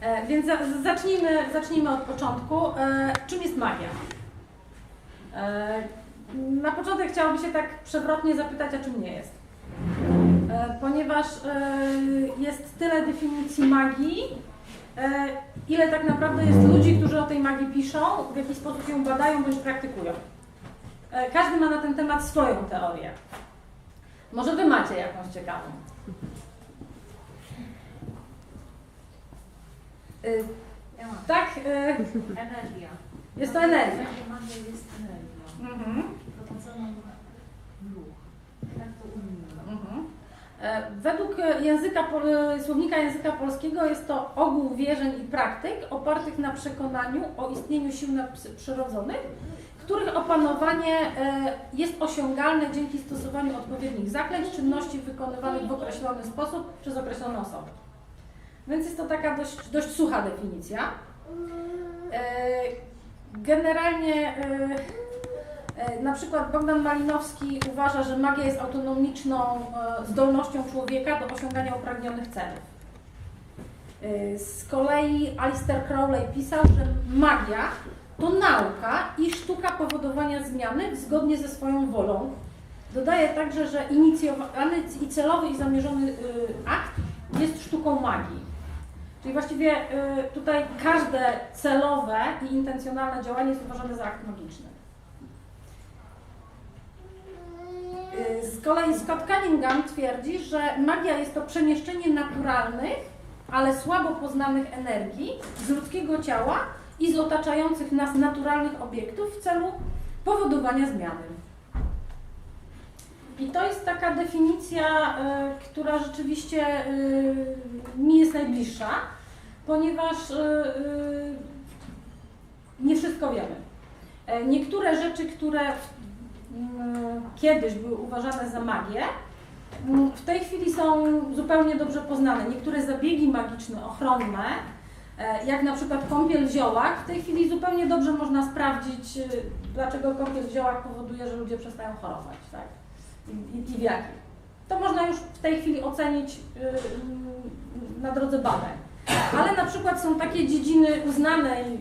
E, Więc za, zacznijmy, zacznijmy od początku. E, Czym jest magia? E, Na początek chciałoby się tak przewrotnie zapytać, a czym nie jest. Ponieważ jest tyle definicji magii, ile tak naprawdę jest ludzi, którzy o tej magii piszą, w jaki sposób ją badają bądź praktykują. Każdy ma na ten temat swoją teorię. Może Wy macie jakąś ciekawą. Y. Tak, y, Energia. jest to energia. Magia jest energią. Mhm. Ruch. Tak to. Mhm. E, Według języka, pol- słownika języka polskiego jest to ogół wierzeń i praktyk opartych na przekonaniu o istnieniu sił nadprzyrodzonych, których opanowanie e, jest osiągalne dzięki stosowaniu odpowiednich zaklęć, czynności wykonywanych w określony sposób przez określone osoby. Więc jest to taka dość, dość sucha definicja. E, Generalnie e, E, Na przykład Bogdan Malinowski uważa, że magia jest autonomiczną zdolnością człowieka do osiągania upragnionych celów. Z kolei Alistair Crowley pisał, że magia to nauka i sztuka powodowania zmiany zgodnie ze swoją wolą. Dodaje także, że inicjowany i celowy i zamierzony y, akt jest sztuką magii. Czyli właściwie y, tutaj każde celowe i intencjonalne działanie jest uważane za akt magiczny. Y, Z kolei Scott Cunningham twierdzi, że magia jest to przemieszczenie naturalnych, ale słabo poznanych energii z ludzkiego ciała i z otaczających nas naturalnych obiektów w celu powodowania zmiany. I to jest taka definicja, y, która rzeczywiście y, mi jest najbliższa, ponieważ y, nie wszystko wiemy. E, Niektóre rzeczy, które kiedyś były uważane za magię, mm, w tej chwili są zupełnie dobrze poznane. Niektóre zabiegi magiczne, ochronne, e, jak na przykład kąpiel w ziołach, w tej chwili zupełnie dobrze można sprawdzić, dlaczego kąpiel w ziołach powoduje, że ludzie przestają chorować, tak? I, i, w jakich. To można już w tej chwili ocenić y, y, na drodze badań. Ale na przykład są takie dziedziny uznanej y,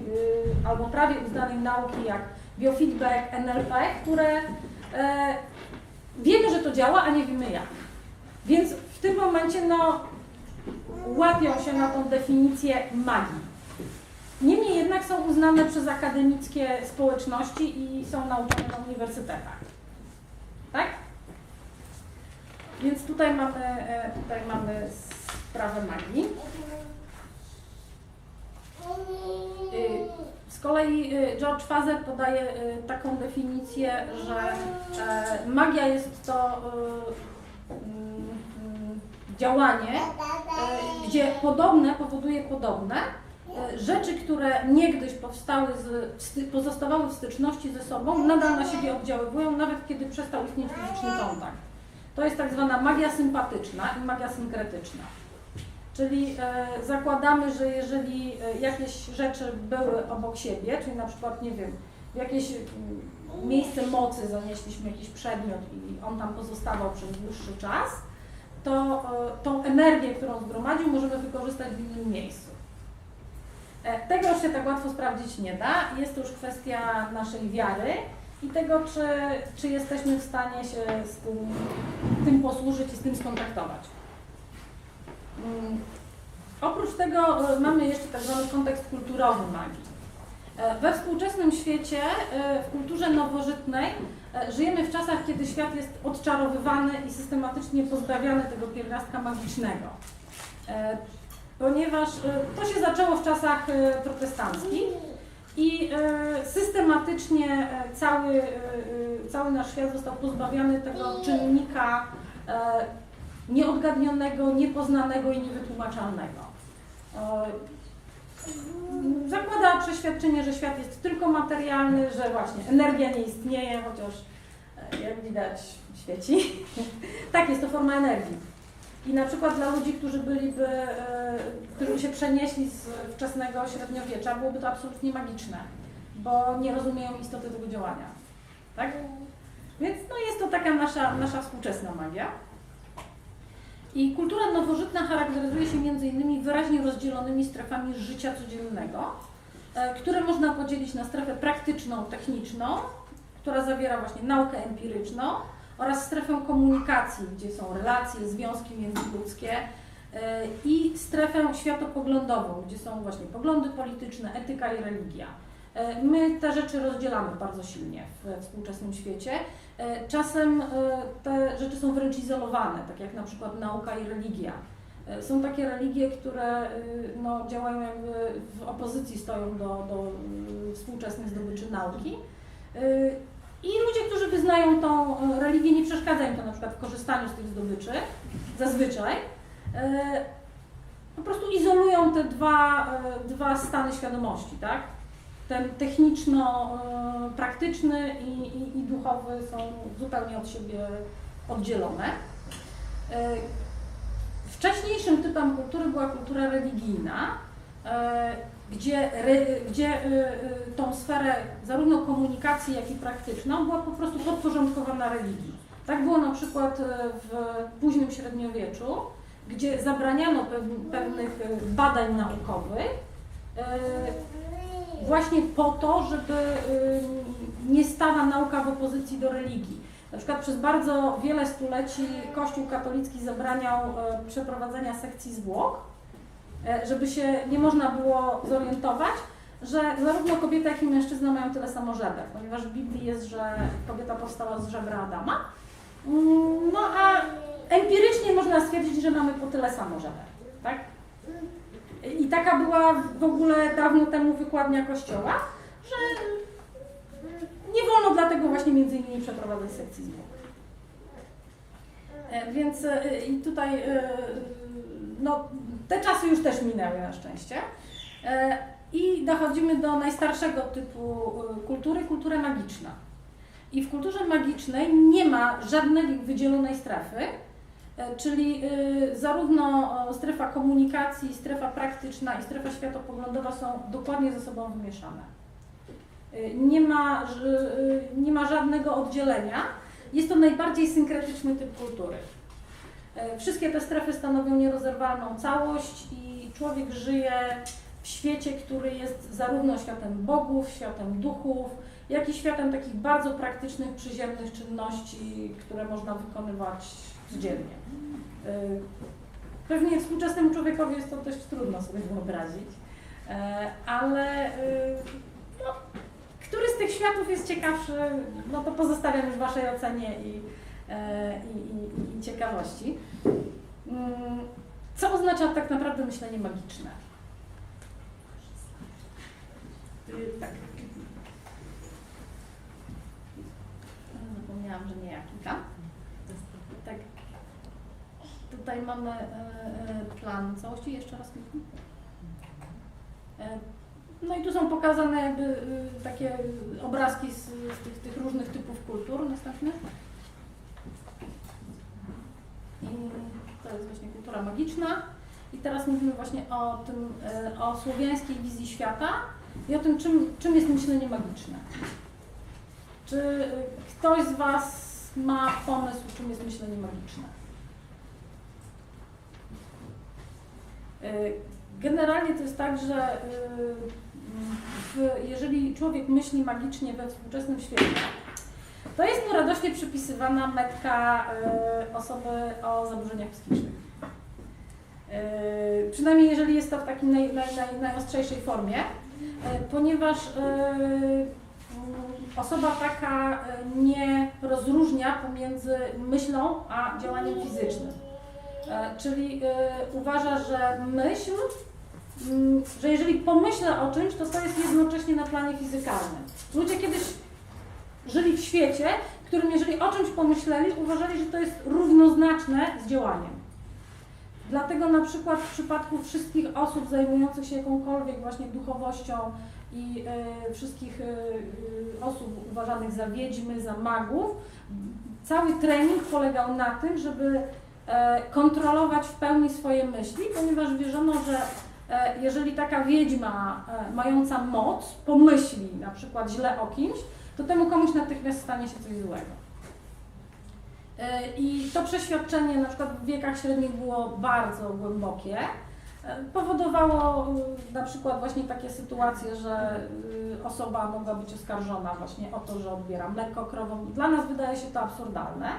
albo prawie uznanej nauki jak biofeedback, NLP, które e, wiemy, że to działa, a nie wiemy jak. Więc w tym momencie no, łapią się na tą definicję magii. Niemniej jednak są uznane przez akademickie społeczności i są nauczane na uniwersytetach. Tak? Więc tutaj mamy, e, tutaj mamy sprawę magii. Y, Z kolei y, George Fazer podaje y, taką definicję, że e, magia jest to mm, mm, działanie, e, gdzie podobne powoduje podobne. Rzeczy, które niegdyś powstały z, pozostawały w styczności ze sobą, nadal na siebie oddziaływują, nawet kiedy przestał istnieć fizyczny kontakt. To jest tak zwana magia sympatyczna i magia synkretyczna. Czyli e, zakładamy, że jeżeli e, jakieś rzeczy były obok siebie, czyli na przykład, nie wiem, w jakieś mm, miejsce mocy zanieśliśmy jakiś przedmiot i on tam pozostawał przez dłuższy czas, to e, tą energię, którą zgromadził, możemy wykorzystać w innym miejscu. Tego już się tak łatwo sprawdzić nie da. Jest to już kwestia naszej wiary i tego, czy, czy jesteśmy w stanie się z tym, tym posłużyć i z tym skontaktować. Mm, Oprócz tego e, mamy jeszcze tak zwany kontekst kulturowy magii. E, We współczesnym świecie, e, w kulturze nowożytnej, żyjemy w czasach, kiedy świat jest odczarowywany i systematycznie pozbawiany tego pierwiastka magicznego. Ponieważ to się zaczęło w czasach protestanckich i e, systematycznie e, cały, e, cały nasz świat został pozbawiony tego czynnika nieodgadnionego, niepoznanego i niewytłumaczalnego. Zakłada przeświadczenie, że świat jest tylko materialny, że właśnie energia nie istnieje, chociaż jak widać świeci. tak, jest to forma energii. I na przykład dla ludzi, którzy byliby, e, którzy się przenieśli z wczesnego średniowiecza, byłoby to absolutnie magiczne, bo nie rozumieją istoty tego działania. Tak? Więc no, jest to taka nasza, nasza współczesna magia. I kultura nowożytna charakteryzuje się między innymi wyraźnie rozdzielonymi strefami życia codziennego, e, które można podzielić na strefę praktyczną, techniczną, która zawiera właśnie naukę empiryczną oraz strefę komunikacji, gdzie są relacje, związki międzyludzkie e, i strefę światopoglądową, gdzie są właśnie poglądy polityczne, etyka i religia. E, My te rzeczy rozdzielamy bardzo silnie w współczesnym świecie. E, Czasem te rzeczy są wręcz izolowane, tak jak na przykład nauka i religia. Są takie religie, które y, no, działają jakby w opozycji, stoją do, do y, współczesnych zdobyczy nauki. I ludzie, którzy wyznają tą e, religię, nie przeszkadza im to na przykład w korzystaniu z tych zdobyczy, zazwyczaj. E, Po prostu izolują te dwa, e, dwa stany świadomości, tak? Ten techniczno-praktyczny i, i, i duchowy są zupełnie od siebie oddzielone. Wcześniejszym typem kultury była kultura religijna, gdzie, gdzie e, e, tą sferę zarówno komunikacji, jak i praktyczną była po prostu podporządkowana religii. Tak było na przykład e, w późnym średniowieczu, gdzie zabraniano pew- pewnych badań naukowych, właśnie po to, żeby y, nie stała nauka w opozycji do religii. Na przykład przez bardzo wiele stuleci Kościół katolicki zabraniał przeprowadzenia sekcji zwłok, żeby się nie można było zorientować, że zarówno kobieta, jak i mężczyzna mają tyle samo żeber, ponieważ w Biblii jest, że kobieta powstała z żebra Adama. Mm, No a empirycznie można stwierdzić, że mamy po tyle samo żeber, tak? I taka była w ogóle dawno temu wykładnia kościoła, że nie wolno dlatego właśnie między innymi przeprowadzać sekcji zwłok. E, Więc e, i tutaj e, no, te czasy już też minęły na szczęście. E, I dochodzimy do najstarszego typu e, kultury, kultury magiczna. I w kulturze magicznej nie ma żadnej wydzielonej strefy, E, Czyli zarówno strefa komunikacji, strefa praktyczna i strefa światopoglądowa są dokładnie ze sobą wymieszane. Nie ma, nie ma żadnego oddzielenia. Jest to najbardziej synkretyczny typ kultury. E, Wszystkie te strefy stanowią nierozerwalną całość i człowiek żyje w świecie, który jest zarówno światem bogów, światem duchów, jak i światem takich bardzo praktycznych, przyziemnych czynności, które można wykonywać codziennie. Y, Pewnie współczesnemu człowiekowi jest to dość trudno sobie wyobrazić, e, ale no, który z tych światów jest ciekawszy, no to pozostawiam już Waszej ocenie i, e, i, i, i ciekawości. Mm, Co oznacza tak naprawdę myślenie magiczne? Y, Tak. Zapomniałam, że nie ja klikam. Tak. Tutaj mamy e, e, plan całości. Jeszcze raz. E, No i tu są pokazane jakby e, takie obrazki z, z tych, tych różnych typów kultur następnych. To jest właśnie kultura magiczna. I teraz mówimy właśnie o tym, e, o słowiańskiej wizji świata i o tym, czym, czym jest myślenie magiczne. Czy ktoś z Was ma pomysł, czym jest myślenie magiczne? Y, Generalnie to jest tak, że w, jeżeli człowiek myśli magicznie we współczesnym świecie, to jest mu radośnie przypisywana metka y, osoby o zaburzeniach psychicznych. Y, Przynajmniej jeżeli jest to w takiej naj, naj, naj, najostrzejszej formie, y, ponieważ mm, osoba taka nie rozróżnia pomiędzy myślą a działaniem fizycznym. Czyli uważa, że myśl, mm, że jeżeli pomyślę o czymś, to to jest jednocześnie na planie fizykalnym. Ludzie kiedyś żyli w świecie, w którym jeżeli o czymś pomyśleli, uważali, że to jest równoznaczne z działaniem. Dlatego na przykład w przypadku wszystkich osób zajmujących się jakąkolwiek właśnie duchowością i e, wszystkich e, osób uważanych za wiedźmy, za magów, cały trening polegał na tym, żeby kontrolować w pełni swoje myśli, ponieważ wierzono, że jeżeli taka wiedźma mająca moc pomyśli na przykład źle o kimś, to temu komuś natychmiast stanie się coś złego. E, I to przeświadczenie na przykład w wiekach średnich było bardzo głębokie. E, Powodowało y, na przykład właśnie takie sytuacje, że osoba mogła być oskarżona właśnie o to, że odbiera mleko krową. Dla nas wydaje się to absurdalne,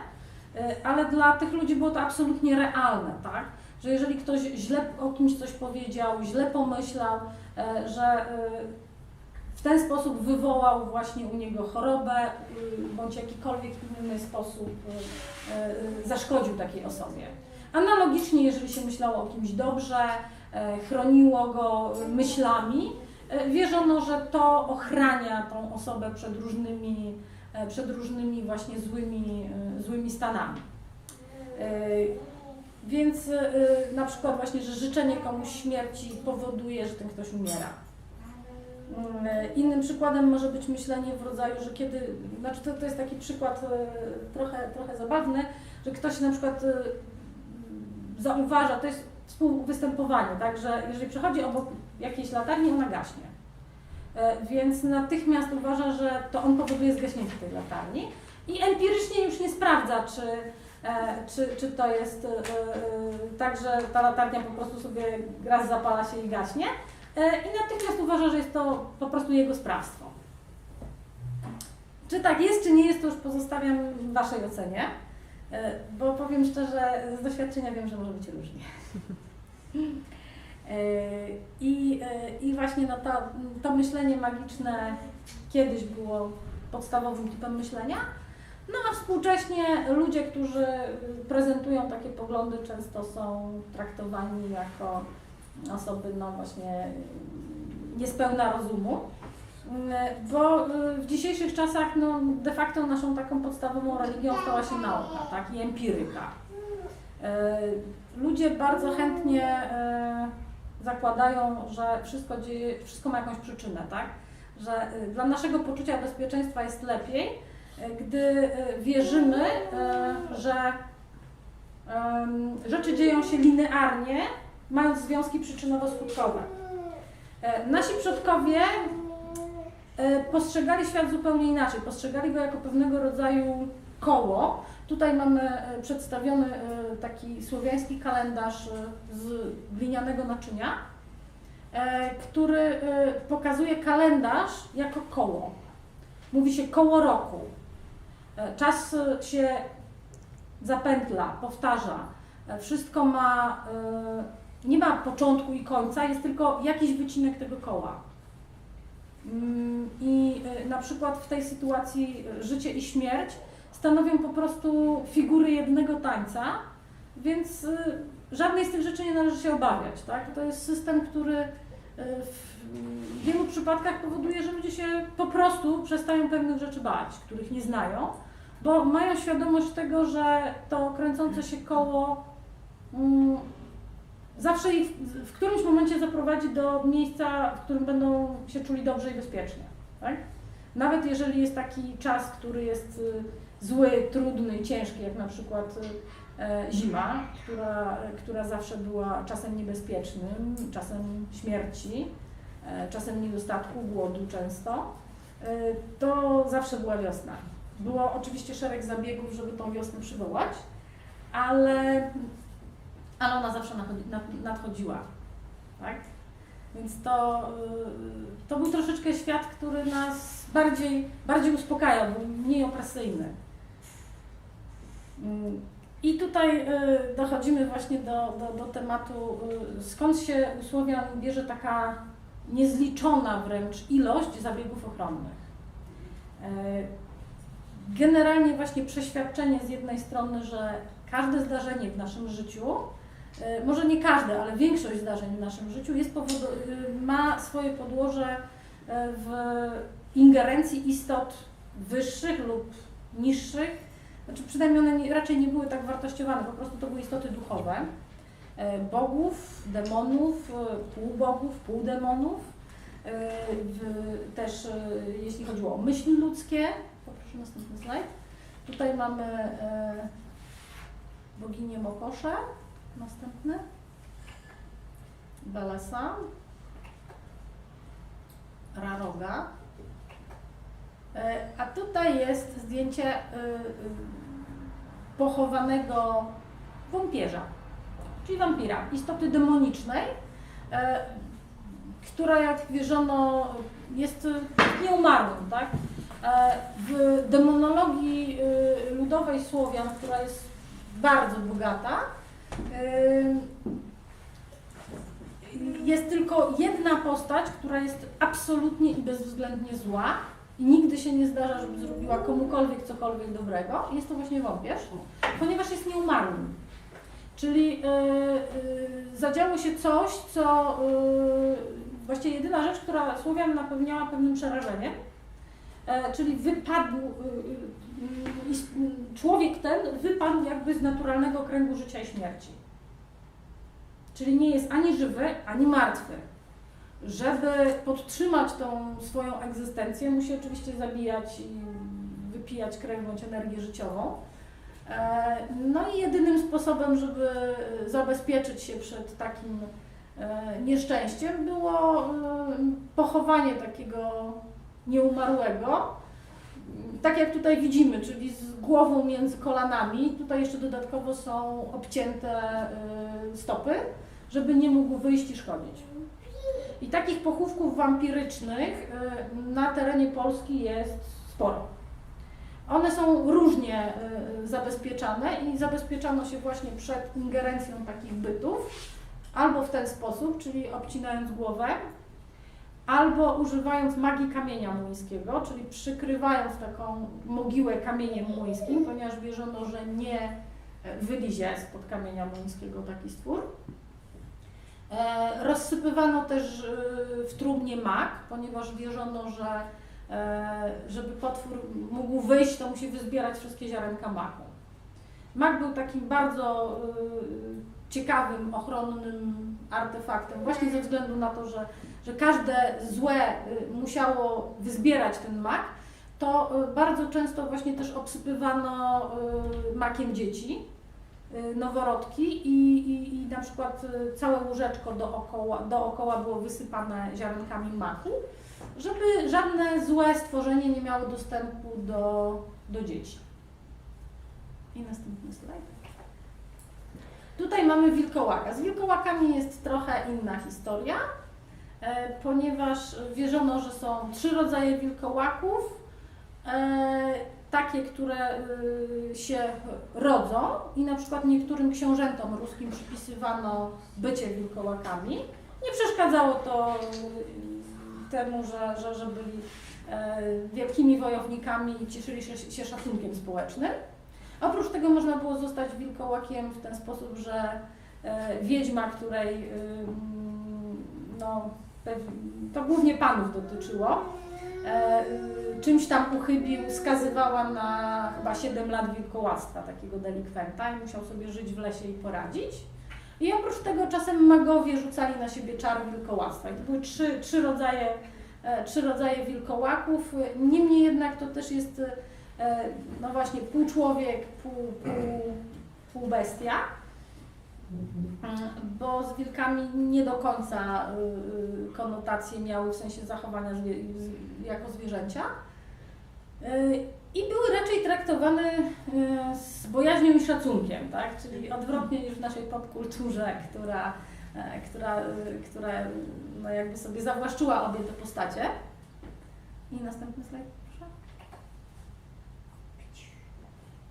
ale dla tych ludzi było to absolutnie realne, tak? Że jeżeli ktoś źle o kimś coś powiedział, źle pomyślał, e, że w ten sposób wywołał właśnie u niego chorobę y, bądź jakikolwiek inny sposób y, y, zaszkodził takiej osobie. Analogicznie, jeżeli się myślało o kimś dobrze, e, chroniło go myślami, e, wierzono, że to ochrania tą osobę przed różnymi, e, przed różnymi właśnie złymi, złymi stanami. Więc na przykład właśnie, że życzenie komuś śmierci powoduje, że ten ktoś umiera. Mm, Innym przykładem może być myślenie w rodzaju, że kiedy, znaczy to, to jest taki przykład e, trochę, trochę zabawny, że ktoś na przykład e, zauważa, to jest współwystępowanie, tak, że jeżeli przechodzi obok jakiejś latarni, ona gaśnie. E, Więc natychmiast uważa, że to on powoduje zgaśnięcie tej latarni i empirycznie już nie sprawdza, czy, czy, czy to jest tak, że ta latarnia po prostu sobie raz zapala się i gaśnie, i natychmiast uważa, że jest to po prostu jego sprawstwo. Czy tak jest, czy nie jest, to już pozostawiam Waszej ocenie, E, bo powiem szczerze, z doświadczenia wiem, że może być różnie. E, I, e, I właśnie no to, to myślenie magiczne kiedyś było podstawowym typem myślenia, no a współcześnie ludzie, którzy prezentują takie poglądy, często są traktowani jako osoby no właśnie niespełna rozumu. Mm, Bo y, w dzisiejszych czasach no, de facto naszą taką podstawową religią stała się nauka tak? i empiryka. Y, Ludzie bardzo chętnie y, zakładają, że wszystko, dzieje, wszystko ma jakąś przyczynę, tak? że dla naszego poczucia bezpieczeństwa jest lepiej, gdy wierzymy, że rzeczy dzieją się linearnie, mając związki przyczynowo-skutkowe. E, Nasi przodkowie e, postrzegali świat zupełnie inaczej. Postrzegali go jako pewnego rodzaju koło. Tutaj mamy e, przedstawiony taki słowiański kalendarz z glinianego naczynia, który pokazuje kalendarz jako koło. Mówi się koło roku. Czas się zapętla, powtarza. Wszystko ma, nie ma początku i końca, jest tylko jakiś wycinek tego koła. Mm, I e, na przykład w tej sytuacji e, życie i śmierć stanowią po prostu figury jednego tańca, więc e, żadnej z tych rzeczy nie należy się obawiać. Tak? To jest system, który w wielu przypadkach powoduje, że ludzie się po prostu przestają pewnych rzeczy bać, których nie znają, bo mają świadomość tego, że to kręcące się koło mm, zawsze ich w którymś momencie zaprowadzi do miejsca, w którym będą się czuli dobrze i bezpiecznie. Tak? Nawet jeżeli jest taki czas, który jest y, zły, trudny, ciężki, jak na przykład y, e, zima, która, która zawsze była czasem niebezpiecznym, czasem śmierci, e, czasem niedostatku, głodu często, y, to zawsze była wiosna. Było oczywiście szereg zabiegów, żeby tą wiosnę przywołać, ale ale ona zawsze nadchodzi- nad- nadchodziła. Tak? Więc to, y, to był troszeczkę świat, który nas bardziej, bardziej uspokajał, był mniej opresyjny. Mm, I tutaj y, dochodzimy właśnie do, do, do tematu, y, skąd się u Słowian bierze taka niezliczona wręcz ilość zabiegów ochronnych. Generalnie właśnie przeświadczenie z jednej strony, że każde zdarzenie w naszym życiu może nie każde, ale większość zdarzeń w naszym życiu jest y, ma swoje podłoże e, w ingerencji istot wyższych lub niższych. Znaczy przynajmniej one nie, raczej nie były tak wartościowane, po prostu to były istoty duchowe. E, Bogów, demonów, e, półbogów, półdemonów. E, Też e, jeśli chodziło o myśli ludzkie, poproszę następny slajd. Tutaj mamy e, boginię Mokoszę. Następny. Belesa. Raroga. E, A tutaj jest zdjęcie y, y, pochowanego wampierza, czyli wampira, istoty demonicznej, e, która jak wierzono jest nieumarłym, tak? E, W demonologii e, ludowej Słowian, która jest bardzo bogata, jest tylko jedna postać, która jest absolutnie i bezwzględnie zła i nigdy się nie zdarza, żeby zrobiła komukolwiek cokolwiek dobrego. Jest to właśnie wąpierz, ponieważ jest nieumarłym. Czyli yy, yy, zadziało się coś, co yy, właściwie jedyna rzecz, która Słowian napełniała pewnym przerażeniem, e, czyli wypadł, człowiek ten wypadł jakby z naturalnego kręgu życia i śmierci. Czyli nie jest ani żywy, ani martwy. Żeby podtrzymać tą swoją egzystencję, musi oczywiście zabijać i wypijać krew bądź energię życiową. E, No i jedynym sposobem, żeby zabezpieczyć się przed takim e, nieszczęściem było e, pochowanie takiego nieumarłego. Tak jak tutaj widzimy, czyli z głową między kolanami. Tutaj jeszcze dodatkowo są obcięte e, stopy, żeby nie mógł wyjść i szkodzić. I takich pochówków wampirycznych y, na terenie Polski jest sporo. One są różnie y, zabezpieczane i zabezpieczano się właśnie przed ingerencją takich bytów, albo w ten sposób, czyli obcinając głowę, albo używając magii kamienia młyńskiego, czyli przykrywając taką mogiłę kamieniem młyńskim, ponieważ wierzono, że nie e, wylizie spod kamienia młyńskiego taki stwór. E, Rozsypywano też e, w trumnie mak, ponieważ wierzono, że żeby potwór mógł wyjść, to musi wyzbierać wszystkie ziarenka maku. Mak był takim bardzo ciekawym, ochronnym artefaktem, właśnie ze względu na to, że, że każde złe e, musiało wyzbierać ten mak, to e, bardzo często właśnie też obsypywano e, makiem dzieci y, noworodki i, i, i na przykład y, całe łóżeczko dookoła, dookoła było wysypane ziarenkami maku, żeby żadne złe stworzenie nie miało dostępu do, do dzieci. I następny slajd. Tutaj mamy wilkołaka. Z wilkołakami jest trochę inna historia, e, ponieważ wierzono, że są trzy rodzaje wilkołaków. E, takie, które y, się rodzą i na przykład niektórym książętom ruskim przypisywano bycie wilkołakami. Nie przeszkadzało to temu, że, że, że byli e, wielkimi wojownikami i cieszyli się, się szacunkiem społecznym. Oprócz tego można było zostać wilkołakiem w ten sposób, że e, wiedźma, której y, mm, no, to głównie panów dotyczyło, e, y, czymś tam uchybił, skazywała na chyba 7 lat wilkołactwa takiego delikwenta i musiał sobie żyć w lesie i poradzić. I oprócz tego czasem magowie rzucali na siebie czar wilkołactwa. I to były trzy, trzy, rodzaje, e, trzy rodzaje wilkołaków. Niemniej jednak to też jest no właśnie pół człowiek, pół, pół, pół bestia. Mm, Bo z wilkami nie do końca y, konotacje miały w sensie zachowania jako zwierzęcia. I były raczej traktowane z bojaźnią i szacunkiem, tak? czyli odwrotnie niż w naszej popkulturze, która, e, która, która no jakby sobie zawłaszczyła obie te postacie. I następny slajd,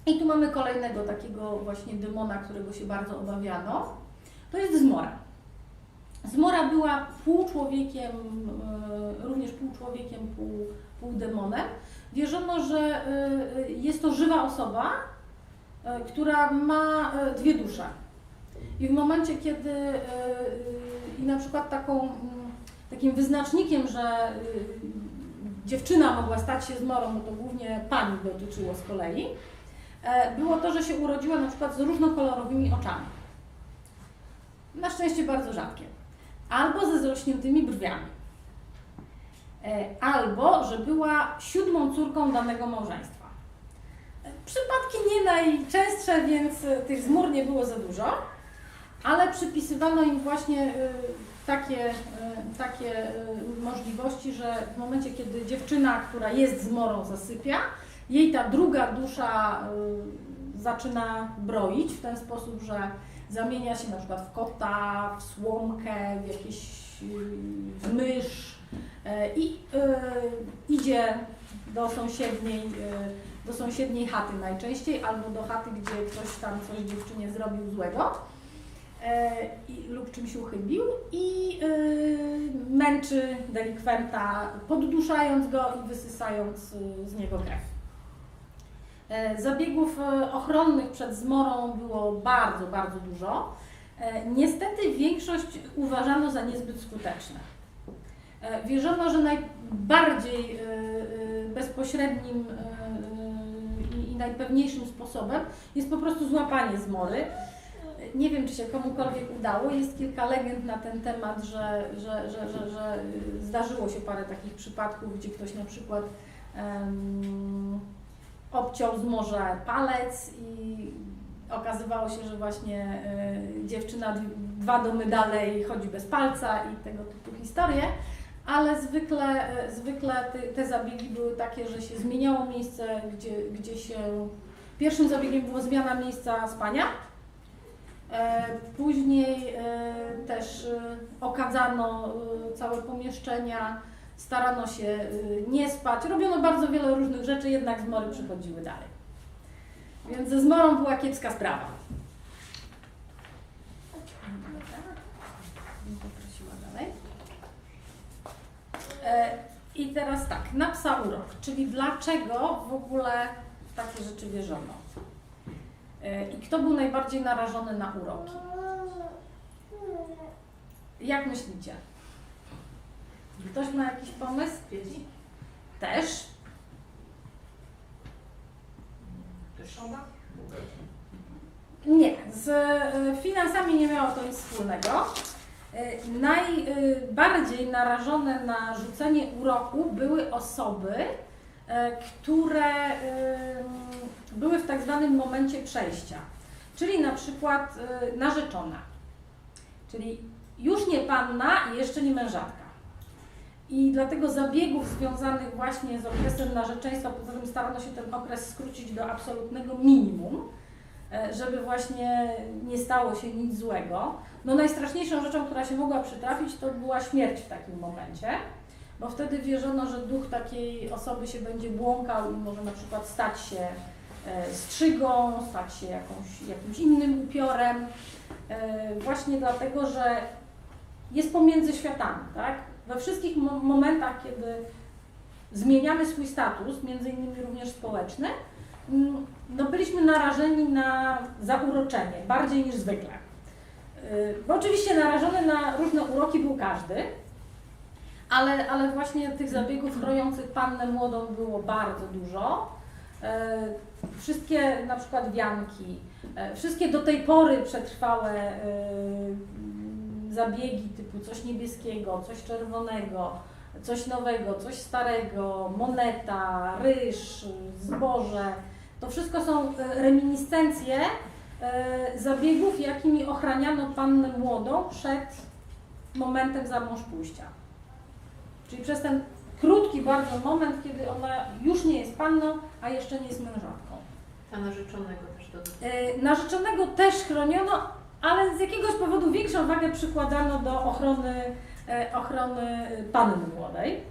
I tu mamy kolejnego takiego właśnie demona, którego się bardzo obawiano. To jest zmora. Zmora była pół człowiekiem, e, również pół człowiekiem, pół, pół demonem. Wierzono, że e, jest to żywa osoba, e, która ma e, dwie dusze. I w momencie, kiedy e, e, i na przykład taką, takim wyznacznikiem, że e, dziewczyna mogła stać się zmorą, bo to głównie pani dotyczyło z kolei, e, było to, że się urodziła na przykład z różnokolorowymi oczami. Na szczęście bardzo rzadkie. Albo ze zrośniętymi brwiami. E, Albo, że była siódmą córką danego małżeństwa. E, Przypadki nie najczęstsze, więc e, tych zmór nie było za dużo, ale przypisywano im właśnie e, takie, e, takie e, możliwości, że w momencie, kiedy dziewczyna, która jest zmorą, zasypia, jej ta druga dusza y, zaczyna broić w ten sposób, że zamienia się na przykład w kota, w słomkę, w jakieś y, w mysz e, i y, idzie do sąsiedniej, do sąsiedniej chaty najczęściej, albo do chaty, gdzie ktoś tam coś dziewczynie zrobił złego e, i, lub czymś uchybił i męczy delikwenta, podduszając go i wysysając z niego krew. E, Zabiegów e, ochronnych przed zmorą było bardzo, bardzo dużo. E, Niestety większość uważano za niezbyt skuteczne. Wierzono, że najbardziej bezpośrednim i- najpewniejszym sposobem jest po prostu złapanie zmory. Nie wiem, czy się komukolwiek udało. Jest kilka legend na ten temat, że, że, że, że, że zdarzyło się parę takich przypadków, gdzie ktoś na przykład em, obciął z morza palec i okazywało się, że właśnie y, dziewczyna dwa domy dalej chodzi bez palca i tego typu historie. Ale zwykle, y, zwykle te, zabiegi były takie, że się zmieniało miejsce, gdzie, gdzie się. Pierwszym zabiegiem była zmiana miejsca spania. E, Później e, też e, okadzano e, całe pomieszczenia, starano się e, nie spać. Robiono bardzo wiele różnych rzeczy, jednak zmory przychodziły dalej. Więc ze zmorą była kiepska sprawa. E, I teraz tak, na psa urok, czyli dlaczego w ogóle takie rzeczy wierzono? E, I kto był najbardziej narażony na uroki? Jak myślicie? Ktoś ma jakiś pomysł? Dzieci? Też. Trzoda? Nie, z e, finansami nie miało to nic wspólnego. E, Najbardziej narażone na rzucenie uroku były osoby, e, które e, były w tak zwanym momencie przejścia, czyli na przykład e, narzeczona, czyli już nie panna i jeszcze nie mężatka. I dlatego zabiegów związanych właśnie z okresem narzeczeństwa, poza tym starano się ten okres skrócić do absolutnego minimum, e, żeby właśnie nie stało się nic złego. No najstraszniejszą rzeczą, która się mogła przytrafić, to była śmierć w takim momencie, bo wtedy wierzono, że duch takiej osoby się będzie błąkał i może na przykład stać się e, strzygą, stać się jakąś, jakimś innym upiorem, e, właśnie dlatego, że jest pomiędzy światami, tak? We wszystkich mo- momentach, kiedy zmieniamy swój status, między innymi również społeczny, mm, no byliśmy narażeni na zauroczenie, bardziej niż zwykle. Yy, Bo oczywiście narażony na różne uroki był każdy, ale, ale właśnie tych zabiegów chrojących pannę młodą było bardzo dużo. Yy, Wszystkie na przykład wianki, yy, wszystkie do tej pory przetrwałe zabiegi typu coś niebieskiego, coś czerwonego, coś nowego, coś starego, moneta, ryż, zboże. To wszystko są e, reminiscencje e, zabiegów, jakimi ochraniano pannę młodą przed momentem za mąż pójścia. Czyli przez ten krótki bardzo moment, kiedy ona już nie jest panną, a jeszcze nie jest mężatką. A narzeczonego też to E, Narzeczonego też chroniono, ale z jakiegoś powodu większą wagę przykładano do ochrony, e, ochrony panny młodej.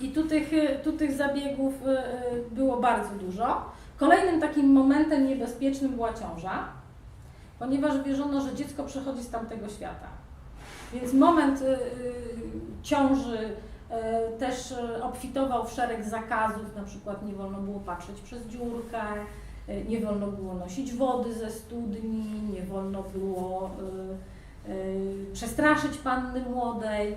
I tu tych, tu tych zabiegów e, e, było bardzo dużo. Kolejnym takim momentem niebezpiecznym była ciąża, ponieważ wierzono, że dziecko przychodzi z tamtego świata. Więc moment ciąży też obfitował w szereg zakazów, na przykład nie wolno było patrzeć przez dziurkę, nie wolno było nosić wody ze studni, nie wolno było e, e, przestraszyć panny młodej,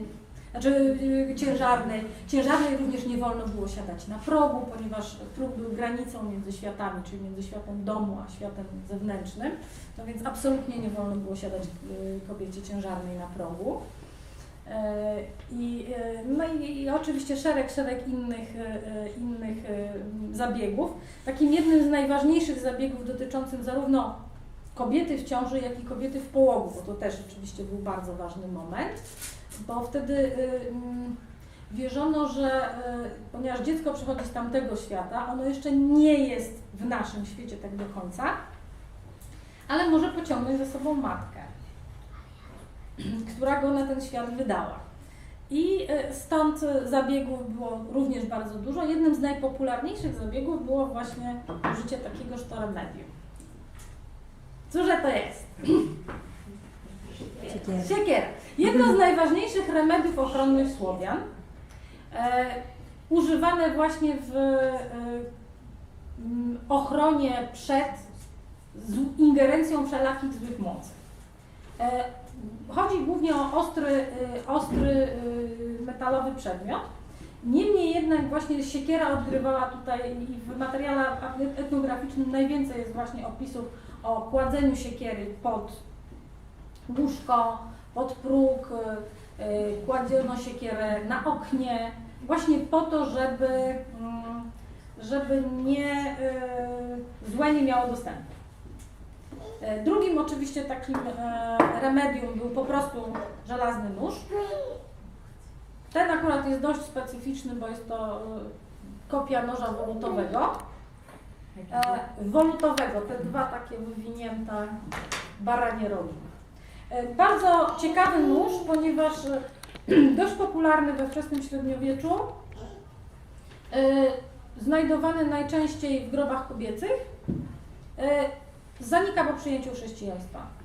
znaczy e, ciężarnej. Ciężarnej również nie wolno było siadać na progu, ponieważ próg był granicą między światami, czyli między światem domu a światem zewnętrznym. No więc absolutnie nie wolno było siadać e, kobiecie ciężarnej na progu. I, e, no i, i oczywiście szereg, szereg innych, e, e, innych zabiegów. Takim jednym z najważniejszych zabiegów dotyczącym zarówno kobiety w ciąży, jak i kobiety w połogu, bo to też oczywiście był bardzo ważny moment, bo wtedy wierzono, że ponieważ dziecko przychodzi z tamtego świata, ono jeszcze nie jest w naszym świecie tak do końca, ale może pociągnąć ze sobą matkę, która go na ten świat wydała. I e, stąd zabiegów było również bardzo dużo. Jednym z najpopularniejszych zabiegów było właśnie użycie takiegoż to remedium. Cóżże to jest? Siekiera. Jedno z najważniejszych remediów ochronnych Słowian, e, używane właśnie w e, ochronie przed z ingerencją wszelakich złych mocy. E, chodzi głównie o ostry, e, ostry e, metalowy przedmiot. Niemniej jednak właśnie siekiera odgrywała tutaj i w materiale etnograficznym najwięcej jest właśnie opisów o kładzeniu siekiery pod łóżko, pod próg, y, y, kładziono siekierę na oknie, właśnie po to, żeby, mm, żeby nie, y, złe nie miało dostępu. Y, Drugim oczywiście takim e, remedium był po prostu żelazny nóż. Ten akurat jest dość specyficzny, bo jest to y, kopia noża wolutowego. E, wolutowego, te dwa takie wywinięte baranie rogi. E, Bardzo ciekawy nóż, ponieważ e, dość popularny we wczesnym średniowieczu, e, znajdowany najczęściej w grobach kobiecych, e, zanika po przyjęciu chrześcijaństwa.